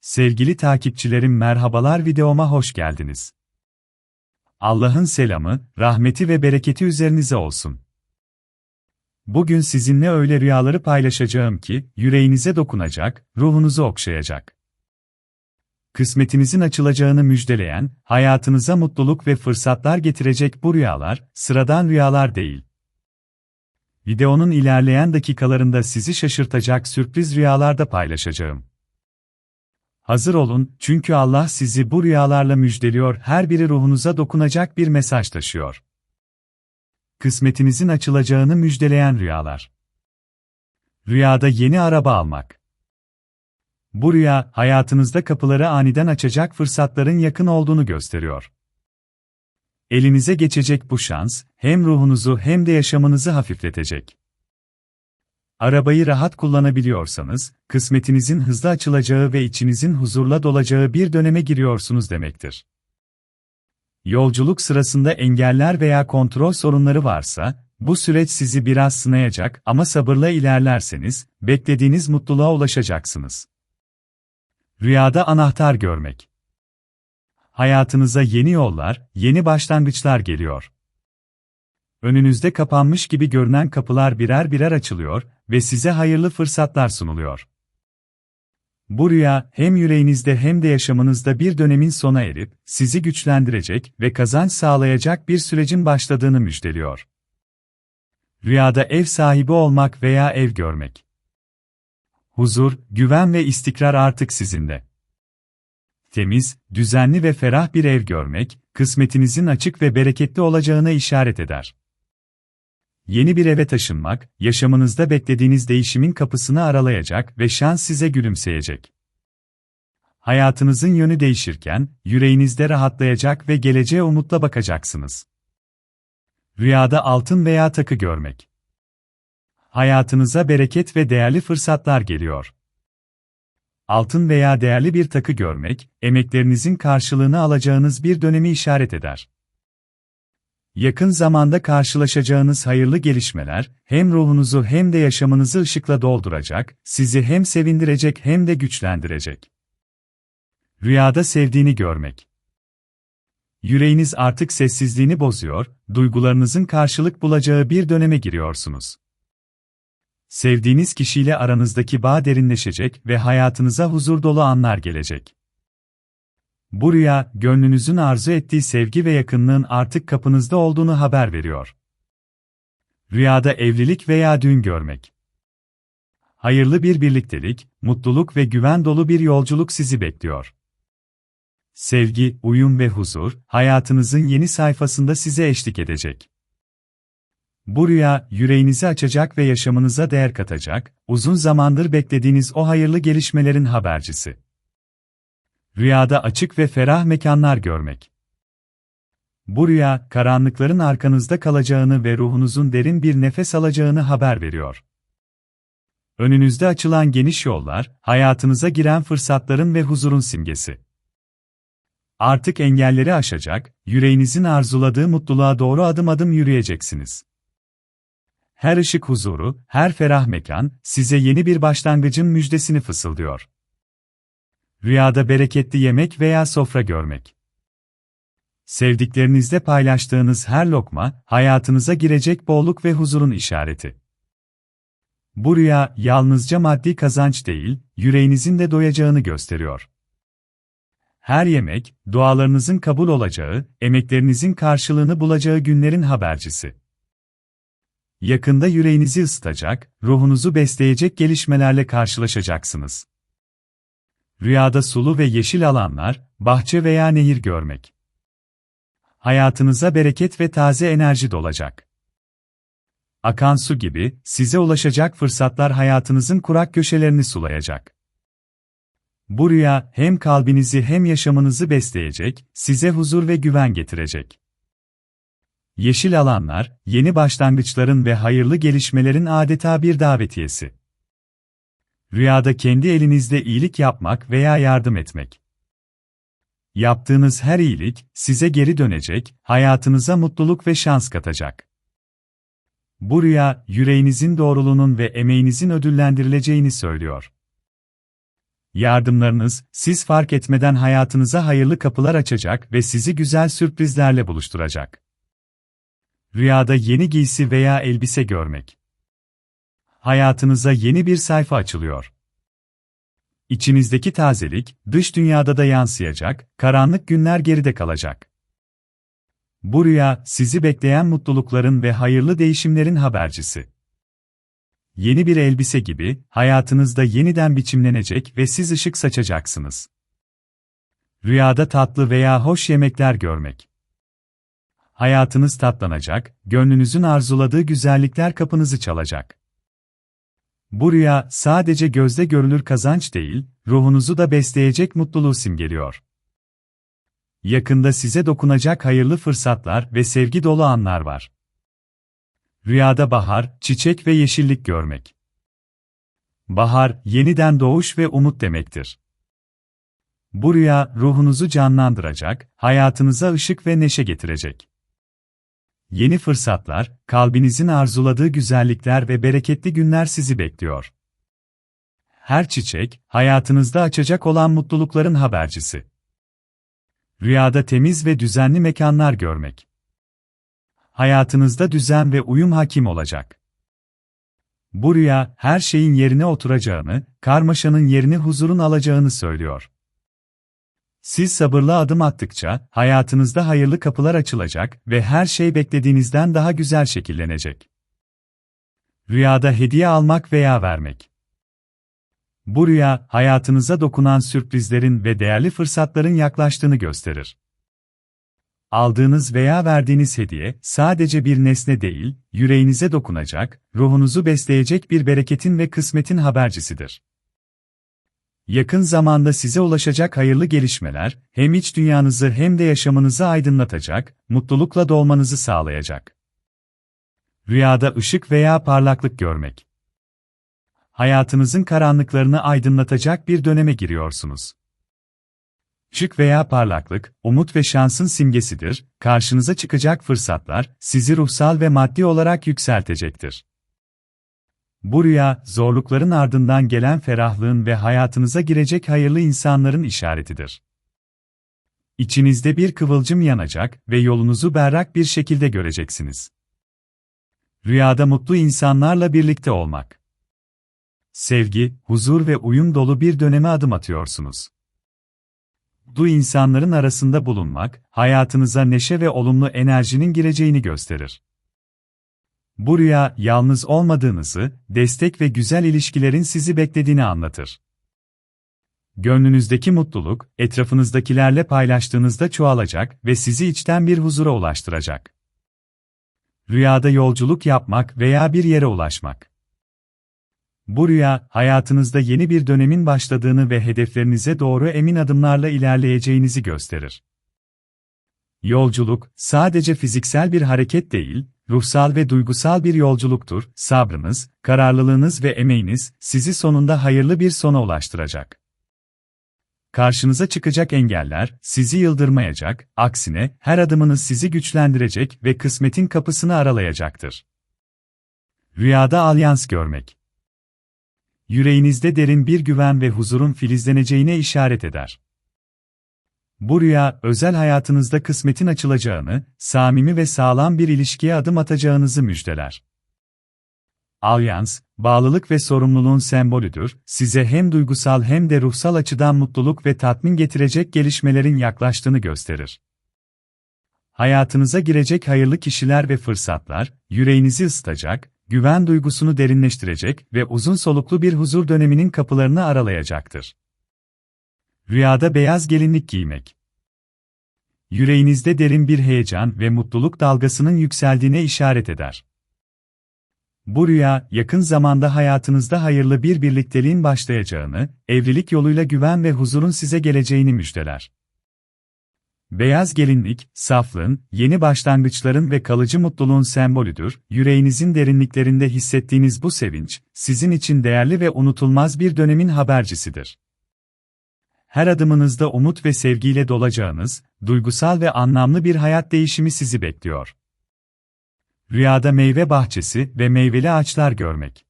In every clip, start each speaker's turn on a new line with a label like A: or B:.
A: Sevgili takipçilerim merhabalar videoma hoş geldiniz. Allah'ın selamı, rahmeti ve bereketi üzerinize olsun. Bugün sizinle öyle rüyaları paylaşacağım ki, yüreğinize dokunacak, ruhunuzu okşayacak. Kısmetinizin açılacağını müjdeleyen, hayatınıza mutluluk ve fırsatlar getirecek bu rüyalar, sıradan rüyalar değil. Videonun ilerleyen dakikalarında sizi şaşırtacak sürpriz rüyalar da paylaşacağım. Hazır olun, çünkü Allah sizi bu rüyalarla müjdeliyor, her biri ruhunuza dokunacak bir mesaj taşıyor. Kısmetinizin açılacağını müjdeleyen rüyalar. Rüyada yeni araba almak. Bu rüya, hayatınızda kapıları aniden açacak fırsatların yakın olduğunu gösteriyor. Elinize geçecek bu şans, hem ruhunuzu hem de yaşamınızı hafifletecek. Arabayı rahat kullanabiliyorsanız, kısmetinizin hızlı açılacağı ve içinizin huzurla dolacağı bir döneme giriyorsunuz demektir. Yolculuk sırasında engeller veya kontrol sorunları varsa, bu süreç sizi biraz sınayacak ama sabırla ilerlerseniz, beklediğiniz mutluluğa ulaşacaksınız. Rüyada anahtar görmek. Hayatınıza yeni yollar, yeni başlangıçlar geliyor. Önünüzde kapanmış gibi görünen kapılar birer birer açılıyor ve size hayırlı fırsatlar sunuluyor. Bu rüya, hem yüreğinizde hem de yaşamınızda bir dönemin sona erip, sizi güçlendirecek ve kazanç sağlayacak bir sürecin başladığını müjdeliyor. Rüyada ev sahibi olmak veya ev görmek. Huzur, güven ve istikrar artık sizinle. Temiz, düzenli ve ferah bir ev görmek, kısmetinizin açık ve bereketli olacağına işaret eder. Yeni bir eve taşınmak, yaşamınızda beklediğiniz değişimin kapısını aralayacak ve şans size gülümseyecek. Hayatınızın yönü değişirken, yüreğinizde rahatlayacak ve geleceğe umutla bakacaksınız. Rüyada altın veya takı görmek. Hayatınıza bereket ve değerli fırsatlar geliyor. Altın veya değerli bir takı görmek, emeklerinizin karşılığını alacağınız bir dönemi işaret eder. Yakın zamanda karşılaşacağınız hayırlı gelişmeler, hem ruhunuzu hem de yaşamınızı ışıkla dolduracak, sizi hem sevindirecek hem de güçlendirecek. Rüyada sevdiğini görmek. Yüreğiniz artık sessizliğini bozuyor, duygularınızın karşılık bulacağı bir döneme giriyorsunuz. Sevdiğiniz kişiyle aranızdaki bağ derinleşecek ve hayatınıza huzur dolu anlar gelecek. Bu rüya, gönlünüzün arzu ettiği sevgi ve yakınlığın artık kapınızda olduğunu haber veriyor. Rüyada evlilik veya düğün görmek. Hayırlı bir birliktelik, mutluluk ve güven dolu bir yolculuk sizi bekliyor. Sevgi, uyum ve huzur, hayatınızın yeni sayfasında size eşlik edecek. Bu rüya, yüreğinizi açacak ve yaşamınıza değer katacak, uzun zamandır beklediğiniz o hayırlı gelişmelerin habercisi. Rüyada açık ve ferah mekanlar görmek. Bu rüya, karanlıkların arkanızda kalacağını ve ruhunuzun derin bir nefes alacağını haber veriyor. Önünüzde açılan geniş yollar, hayatınıza giren fırsatların ve huzurun simgesi. Artık engelleri aşacak, yüreğinizin arzuladığı mutluluğa doğru adım adım yürüyeceksiniz. Her ışık huzuru, her ferah mekan, size yeni bir başlangıcın müjdesini fısıldıyor. Rüyada bereketli yemek veya sofra görmek. Sevdiklerinizle paylaştığınız her lokma, hayatınıza girecek bolluk ve huzurun işareti. Bu rüya, yalnızca maddi kazanç değil, yüreğinizin de doyacağını gösteriyor. Her yemek, dualarınızın kabul olacağı, emeklerinizin karşılığını bulacağı günlerin habercisi. Yakında yüreğinizi ısıtacak, ruhunuzu besleyecek gelişmelerle karşılaşacaksınız. Rüyada sulu ve yeşil alanlar, bahçe veya nehir görmek. Hayatınıza bereket ve taze enerji dolacak. Akan su gibi, size ulaşacak fırsatlar hayatınızın kurak köşelerini sulayacak. Bu rüya, hem kalbinizi hem yaşamınızı besleyecek, size huzur ve güven getirecek. Yeşil alanlar, yeni başlangıçların ve hayırlı gelişmelerin adeta bir davetiyesi. Rüyada kendi elinizde iyilik yapmak veya yardım etmek. Yaptığınız her iyilik, size geri dönecek, hayatınıza mutluluk ve şans katacak. Bu rüya, yüreğinizin doğruluğunun ve emeğinizin ödüllendirileceğini söylüyor. Yardımlarınız, siz fark etmeden hayatınıza hayırlı kapılar açacak ve sizi güzel sürprizlerle buluşturacak. Rüyada yeni giysi veya elbise görmek. Hayatınıza yeni bir sayfa açılıyor. İçinizdeki tazelik, dış dünyada da yansıyacak, karanlık günler geride kalacak. Bu rüya, sizi bekleyen mutlulukların ve hayırlı değişimlerin habercisi. Yeni bir elbise gibi, hayatınızda yeniden biçimlenecek ve siz ışık saçacaksınız. Rüyada tatlı veya hoş yemekler görmek. Hayatınız tatlanacak, gönlünüzün arzuladığı güzellikler kapınızı çalacak. Bu rüya sadece gözde görülür kazanç değil, ruhunuzu da besleyecek mutluluğu simgeliyor. Yakında size dokunacak hayırlı fırsatlar ve sevgi dolu anlar var. Rüyada bahar, çiçek ve yeşillik görmek. Bahar, yeniden doğuş ve umut demektir. Bu rüya, ruhunuzu canlandıracak, hayatınıza ışık ve neşe getirecek. Yeni fırsatlar, kalbinizin arzuladığı güzellikler ve bereketli günler sizi bekliyor. Her çiçek, hayatınızda açacak olan mutlulukların habercisi. Rüyada temiz ve düzenli mekanlar görmek. Hayatınızda düzen ve uyum hakim olacak. Bu rüya, her şeyin yerine oturacağını, karmaşanın yerini huzurun alacağını söylüyor. Siz sabırlı adım attıkça, hayatınızda hayırlı kapılar açılacak ve her şey beklediğinizden daha güzel şekillenecek. Rüyada hediye almak veya vermek. Bu rüya, hayatınıza dokunan sürprizlerin ve değerli fırsatların yaklaştığını gösterir. Aldığınız veya verdiğiniz hediye, sadece bir nesne değil, yüreğinize dokunacak, ruhunuzu besleyecek bir bereketin ve kısmetin habercisidir. Yakın zamanda size ulaşacak hayırlı gelişmeler, hem iç dünyanızı hem de yaşamınızı aydınlatacak, mutlulukla dolmanızı sağlayacak. Rüyada ışık veya parlaklık görmek. Hayatınızın karanlıklarını aydınlatacak bir döneme giriyorsunuz. Işık veya parlaklık, umut ve şansın simgesidir, karşınıza çıkacak fırsatlar, sizi ruhsal ve maddi olarak yükseltecektir. Bu rüya, zorlukların ardından gelen ferahlığın ve hayatınıza girecek hayırlı insanların işaretidir. İçinizde bir kıvılcım yanacak ve yolunuzu berrak bir şekilde göreceksiniz. Rüyada mutlu insanlarla birlikte olmak. Sevgi, huzur ve uyum dolu bir döneme adım atıyorsunuz. Bu insanların arasında bulunmak, hayatınıza neşe ve olumlu enerjinin gireceğini gösterir. Bu rüya, yalnız olmadığınızı, destek ve güzel ilişkilerin sizi beklediğini anlatır. Gönlünüzdeki mutluluk, etrafınızdakilerle paylaştığınızda çoğalacak ve sizi içten bir huzura ulaştıracak. Rüyada yolculuk yapmak veya bir yere ulaşmak. Bu rüya, hayatınızda yeni bir dönemin başladığını ve hedeflerinize doğru emin adımlarla ilerleyeceğinizi gösterir. Yolculuk, sadece fiziksel bir hareket değil, ruhsal ve duygusal bir yolculuktur, sabrınız, kararlılığınız ve emeğiniz, sizi sonunda hayırlı bir sona ulaştıracak. Karşınıza çıkacak engeller, sizi yıldırmayacak, aksine, her adımınız sizi güçlendirecek ve kısmetin kapısını aralayacaktır. Rüyada alyans görmek. Yüreğinizde derin bir güven ve huzurun filizleneceğine işaret eder. Bu rüya, özel hayatınızda kısmetin açılacağını, samimi ve sağlam bir ilişkiye adım atacağınızı müjdeler. Alyans, bağlılık ve sorumluluğun sembolüdür, size hem duygusal hem de ruhsal açıdan mutluluk ve tatmin getirecek gelişmelerin yaklaştığını gösterir. Hayatınıza girecek hayırlı kişiler ve fırsatlar, yüreğinizi ısıtacak, güven duygusunu derinleştirecek ve uzun soluklu bir huzur döneminin kapılarını aralayacaktır. Rüyada beyaz gelinlik giymek. Yüreğinizde derin bir heyecan ve mutluluk dalgasının yükseldiğine işaret eder. Bu rüya, yakın zamanda hayatınızda hayırlı bir birlikteliğin başlayacağını, evlilik yoluyla güven ve huzurun size geleceğini müjdeler. Beyaz gelinlik, saflığın, yeni başlangıçların ve kalıcı mutluluğun sembolüdür. Yüreğinizin derinliklerinde hissettiğiniz bu sevinç, sizin için değerli ve unutulmaz bir dönemin habercisidir her adımınızda umut ve sevgiyle dolacağınız, duygusal ve anlamlı bir hayat değişimi sizi bekliyor. Rüyada meyve bahçesi ve meyveli ağaçlar görmek.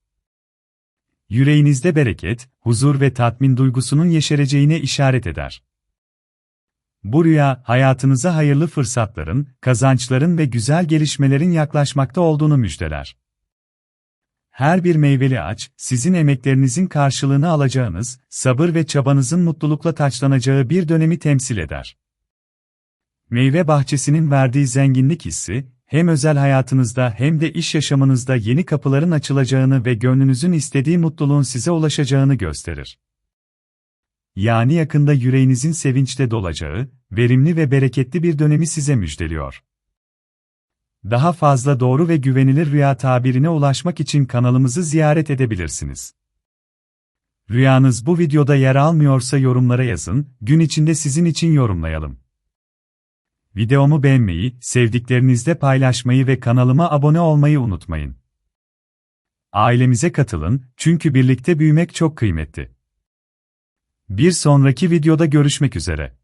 A: yüreğinizde bereket, huzur ve tatmin duygusunun yeşereceğine işaret eder. Bu rüya, hayatınıza hayırlı fırsatların, kazançların ve güzel gelişmelerin yaklaşmakta olduğunu müjdeler. Her bir meyveli ağaç, sizin emeklerinizin karşılığını alacağınız, sabır ve çabanızın mutlulukla taçlanacağı bir dönemi temsil eder. Meyve bahçesinin verdiği zenginlik hissi, hem özel hayatınızda hem de iş yaşamınızda yeni kapıların açılacağını ve gönlünüzün istediği mutluluğun size ulaşacağını gösterir. Yani yakında yüreğinizin sevinçle dolacağı, verimli ve bereketli bir dönemi size müjdeliyor. Daha fazla doğru ve güvenilir rüya tabirine ulaşmak için kanalımızı ziyaret edebilirsiniz. Rüyanız bu videoda yer almıyorsa yorumlara yazın, gün içinde sizin için yorumlayalım. Videomu beğenmeyi, sevdiklerinizle paylaşmayı ve kanalıma abone olmayı unutmayın. Ailemize katılın, çünkü birlikte büyümek çok kıymetli. Bir sonraki videoda görüşmek üzere.